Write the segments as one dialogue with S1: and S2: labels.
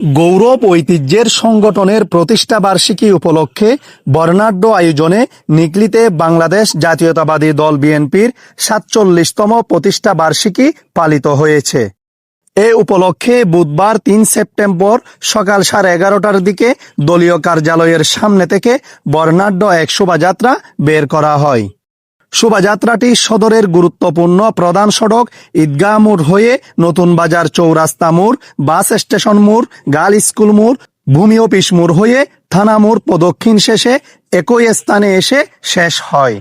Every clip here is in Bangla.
S1: গৌরব ঐতিহ্যের সংগঠনের প্রতিষ্ঠা বার্ষিকী উপলক্ষে বর্ণাঢ্য আয়োজনে নিকলিতে বাংলাদেশ জাতীয়তাবাদী দল বিএনপির সাতচল্লিশতম প্রতিষ্ঠা বার্ষিকী পালিত হয়েছে। এ উপলক্ষে বুধবার তিন সেপ্টেম্বর সকাল সাড়ে এগারোটার দিকে দলীয় কার্যালয়ের সামনে থেকে বর্ণাঢ্য এক শোভাযাত্রা বের করা হয়। শোভাযাত্রাটি সদরের গুরুত্বপূর্ণ প্রধান সড়ক ঈদগাহ মোড় হয়ে নতুন বাজার চৌরাস্তা মোড়, বাস স্টেশন মোড়, গার্ল স্কুল মোড়, ভূমি অফিস মোড় হয়ে থানা মোড় প্রদক্ষিণ শেষে একই স্থানে এসে শেষ হয়।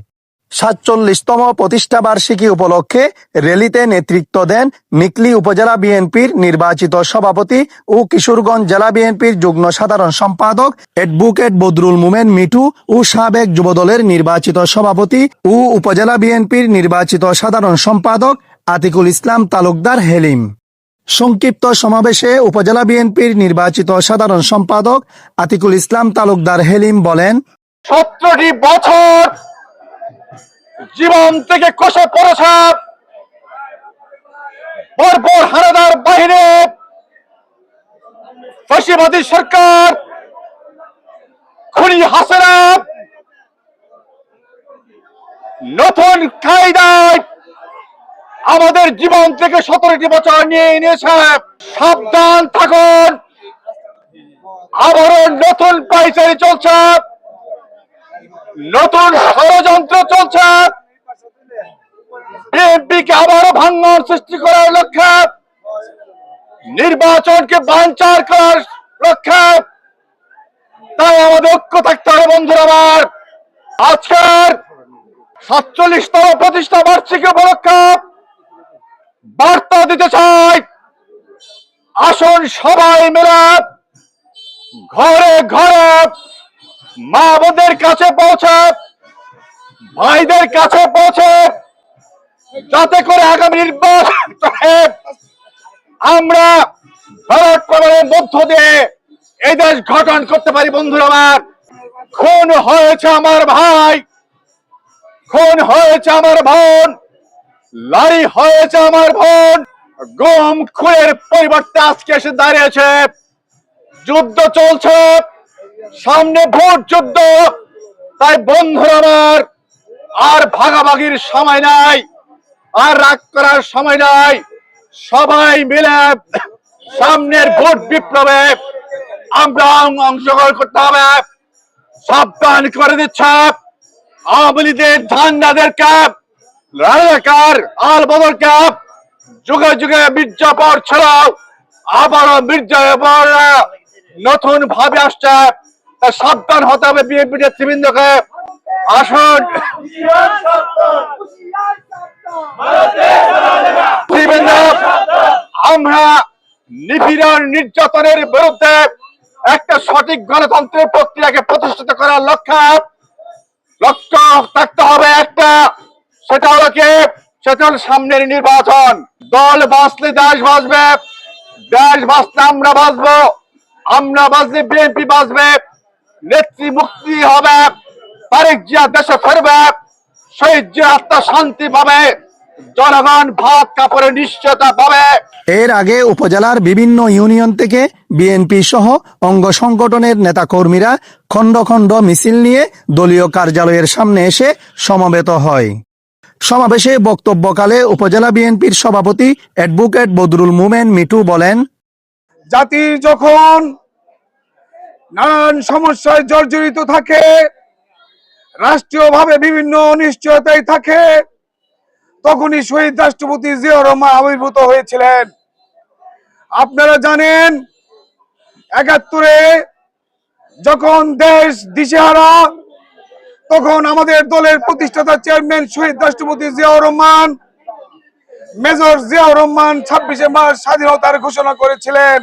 S1: সাতচল্লিশতম প্রতিষ্ঠা বার্ষিকী উপলক্ষে র্যালিতে নেতৃত্ব দেন নিকলি উপজেলা বিএনপির নির্বাচিত সভাপতি ও কিশোরগঞ্জ জেলা বিএনপির যুগ্ম সাধারণ সম্পাদক অ্যাডভোকেট বদরুল মুমেন মিঠু ও সাবেক যুবদলের নির্বাচিত সভাপতি ও উপজেলা বিএনপির নির্বাচিত সাধারণ সম্পাদক আতিকুল ইসলাম তালুকদার হেলিম। সংক্ষিপ্ত সমাবেশে উপজেলা বিএনপির নির্বাচিত সাধারণ সম্পাদক আতিকুল ইসলাম তালুকদার হেলিম বলেন,
S2: সতেরোটি বছর জীবন থেকে কষে পড়েছে পরপর হানাদার বাহিনী। ফসিবাদী সরকার। খুনি হাসেনা নতুন কায়দায় আমাদের জীবন থেকে সতেরোটি বছর নিয়ে নিয়েছে। সাবধান থাকুন। আবারও নতুন পাইচারি চলছে। নতুন ষড়যন্ত্র বিএনপিকে আবারও ভাঙ্গন সৃষ্টি করার লক্ষ্যে, নির্বাচনকে বাঞ্চার করার লক্ষ্যে। তাই আমাদের ঐক্য থাকতে হবে, বন্ধুরা আমার। আজকের সাতচল্লিশতম প্রতিষ্ঠা বার্ষিকী উপলক্ষে বার্তা দিতে চাই, আসুন সবাই মিলে ঘরে ঘরে মা বোনদের কাছে পৌঁছে, ভাইদের কাছে পৌঁছে যাতে করে আগামী নির্বাচনে আমরা ভারত কবরের মধ্য দিয়ে এই দেশ গঠন করতে পারি, বন্ধুরা আমার। খুন হয়েছে আমার ভাই, খুন হয়েছে আমার বোন, লড়াই হয়েছে আমার বোন। গম খুনের পরিবর্তে আজকে এসে দাঁড়িয়েছে। যুদ্ধ চলছে, সামনে ভোট যুদ্ধ। তাই বন্ধুরা আমার, আর ভাগাভাগির সময় নাই। আর রাগ করার সময় নাই। সবাই মিলে সামনের ভোট বিপ্লবে আমরা অংশগ্রহণ করতে হবে। সাবধান করে দিচ্ছে। আওয়ামী লীগের ধান্দাদের ক্যাপ রাজাকার আল বদল ক্যাপ যুগে যুগে মির্জাপর ছাড়াও আবারও মির্জাপর নতুন ভাবে আসছে সাবধান হতে হবে বিএনপি নেতৃবৃন্দকে। আমরা নিপীড়ন নির্যাতনের বিরুদ্ধে একটা সঠিক গণতন্ত্রের প্রক্রিয়াকে প্রতিষ্ঠিত করার লক্ষ্যে লক্ষ্য থাকতে হবে একটা, সেটা হলো কি? সেটা সামনের নির্বাচন। দল বাঁচলে দেশ বাঁচবে, দেশ বাঁচলে আমরা বাঁচবো। আমরা বাঁচলে বিএনপি বাঁচবে, নেত্রী মুক্তি হবে। তারেক জিয়া দেশে ফেরবে শহীদ জিয়া আত্মা শান্তি পাবে জনগণ ভাত কাপড়ে নিশ্চয়তা পাবে।
S1: এর আগে উপজেলার বিভিন্ন ইউনিয়ন থেকে বিএনপি সহ অঙ্গ সংগঠনের নেতাকর্মীরা খণ্ড খণ্ড মিছিল নিয়ে দলীয় কার্যালয়ের সামনে এসে সমবেত হয়। সমাবেশে বক্তব্যকালে উপজেলা বিএনপির সভাপতি অ্যাডভোকেট বদরুল মুমেন মিটু বলেন
S3: জাতি যখন নানান সমস্যায় জর্জরিত থাকে রাষ্ট্রীয়ভাবে বিভিন্ন অনিশ্চয়তায় থাকে, তখনই শহীদ রাষ্ট্রপতি জিয়া রহমান আবির্ভূত হয়েছিলেন। আপনারা জানেন, একাত্তরে যখন দেশ দিশেহারা, তখন আমাদের দলের প্রতিষ্ঠাতা চেয়ারম্যান শহীদ রাষ্ট্রপতি জিয়াউর রহমান, মেজর জিয়াউর রহমান ছাব্বিশে মার্চ স্বাধীনতার ঘোষণা করেছিলেন।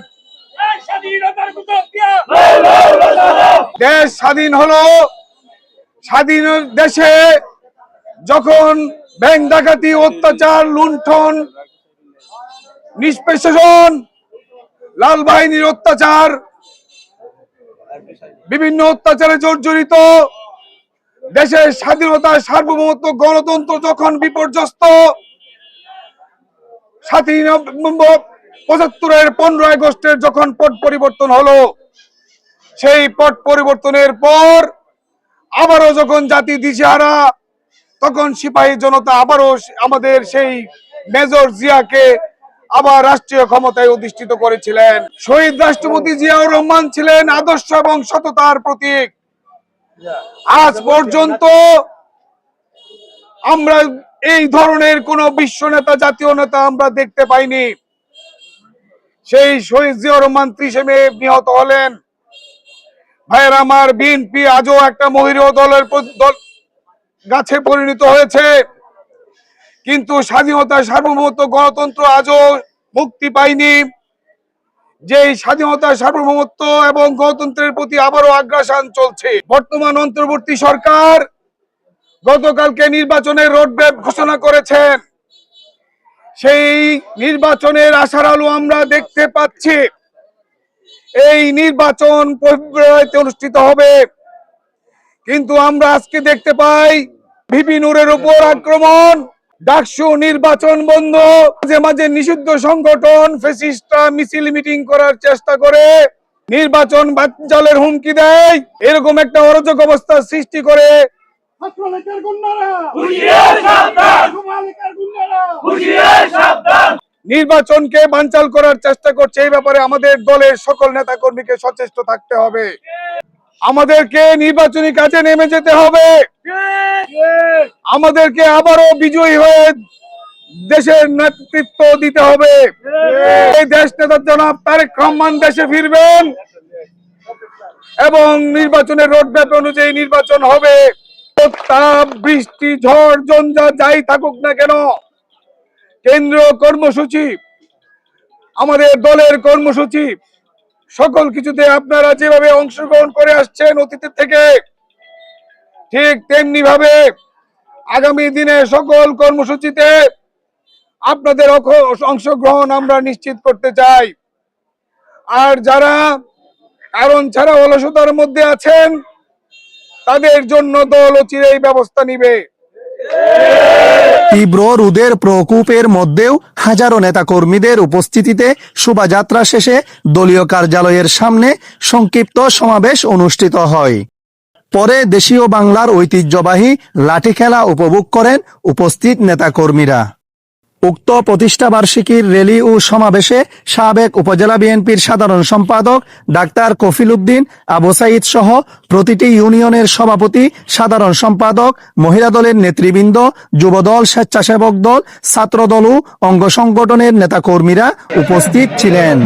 S3: দেশ স্বাধীন হলো স্বাধীন দেশে যখন ব্যাংক ডাকাতি, অত্যাচার, লুণ্ঠন, নিষ্পেষণ, লাল বাহিনীর অত্যাচার, বিভিন্ন অত্যাচারে জর্জরিত, দেশের স্বাধীনতা সার্বভৌমত্ব, গণতন্ত্র যখন বিপর্যস্ত সাতই নভেম্বর পঁচাত্তরের পনেরো আগস্টের যখন পট পরিবর্তন হলো, সেই পট পরিবর্তনের পর আবারও যখন জাতি দিশেহারা, তখন সিপাহী জনতা আবারও আমাদের সেই মেজর জিয়াকে আবার রাষ্ট্রীয় ক্ষমতায় অধিষ্ঠিত করেছিলেন। শহীদ রাষ্ট্রপতি জিয়াউর রহমান ছিলেন আদর্শ এবং সততার প্রতীক। আজ পর্যন্ত আমরা এই ধরনের কোন বিশ্ব নেতা, জাতীয় নেতা আমরা দেখতে পাইনি। সেই শহীদ জিয়াউর রহমান ত্রিশে মে নিহত হলেন। ভাইয়ের আমার বিএনপি আজও একটা মহিরীয় দলের গাছে পরিণত হয়েছে। কিন্তু স্বাধীনতা সার্বভৌমত্ব গণতন্ত্র আজও মুক্তি পায়নি। যে স্বাধীনতা সার্বভৌমত্ব এবং গণতন্ত্রের প্রতি আবারও আগ্রাসন চলছে। বর্তমান অন্তর্বর্তী সরকার গতকালকে নির্বাচনের রোডম্যাপ ঘোষণা করেছেন সেই নির্বাচনের আশার আলো আমরা দেখতে পাচ্ছি। এই নির্বাচন ফেব্রুয়ারিতে অনুষ্ঠিত হবে। কিন্তু আমরা আজকে দেখতে পাই ভিপি নূরের উপর আক্রমণ। ডাকসু নির্বাচন বন্ধ। মাঝে মাঝে নিষিদ্ধ সংগঠন ফেসিস্টরা মিছিল মিটিং করার চেষ্টা করে। নির্বাচন বাচ্চালের হুমকি দেয়। এরকম একটা অরাজক অবস্থা সৃষ্টি করে।
S4: ছাত্রলীগের গুন্ডারা!
S3: নির্বাচনকে বানচাল করার চেষ্টা করছে এই ব্যাপারে আমাদের দলের সকল নেতা কর্মীকে সচেষ্ট থাকতে হবে। আমাদেরকে নির্বাচনী কাজে নেমে যেতে হবে। আমাদেরকে আবারও বিজয়ী হয়ে দেশের নেতৃত্ব দিতে হবে। এই দেশ নেতা জনাব তারেক রহমান দেশে ফিরবেন এবং নির্বাচনের রোড রোডম্যাপ অনুযায়ী নির্বাচন হবে। তাপ বৃষ্টি, ঝড় জঞ্জা যাই থাকুক না কেন কেন্দ্রীয় কর্মসূচি, আমাদের দলের কর্মসূচি, সকল কিছুতে আপনারা যেভাবে অংশগ্রহণ করে আসছেন অতীতের থেকে, ঠিক তেমনি ভাবে আগামী দিনে সকল কর্মসূচিতে আপনাদের অংশগ্রহণ আমরা নিশ্চিত করতে চাই। আর যারা কারণ ছাড়া অলসতার মধ্যে আছেন, তাদের জন্য দল অচিরেই ব্যবস্থা নিবে।
S1: তীব্র রুদের প্রকোপের মধ্যেও হাজারো নেতাকর্মীদের উপস্থিতিতে শোভাযাত্রা শেষে দলীয় কার্যালয়ের সামনে সংক্ষিপ্ত সমাবেশ অনুষ্ঠিত হয়। পরে দেশীয় বাংলার ঐতিহ্যবাহী লাঠি খেলা উপভোগ করেন উপস্থিত নেতাকর্মীরা। উক্ত প্রতিষ্ঠা বার্ষিকীর র্যালি ও সমাবেশে সাবেক উপজেলা বিএনপির সাধারণ সম্পাদক ডাক্তার কফিল উদ্দিন, আবু সাইদ সহ প্রতিটি ইউনিয়নের সভাপতি, সাধারণ সম্পাদক, মহিলা দলের নেতৃবৃন্দ, যুবদল, স্বেচ্ছাসেবক দল, ছাত্রদল ও অঙ্গ সংগঠনের নেতাকর্মীরা উপস্থিত ছিলেন।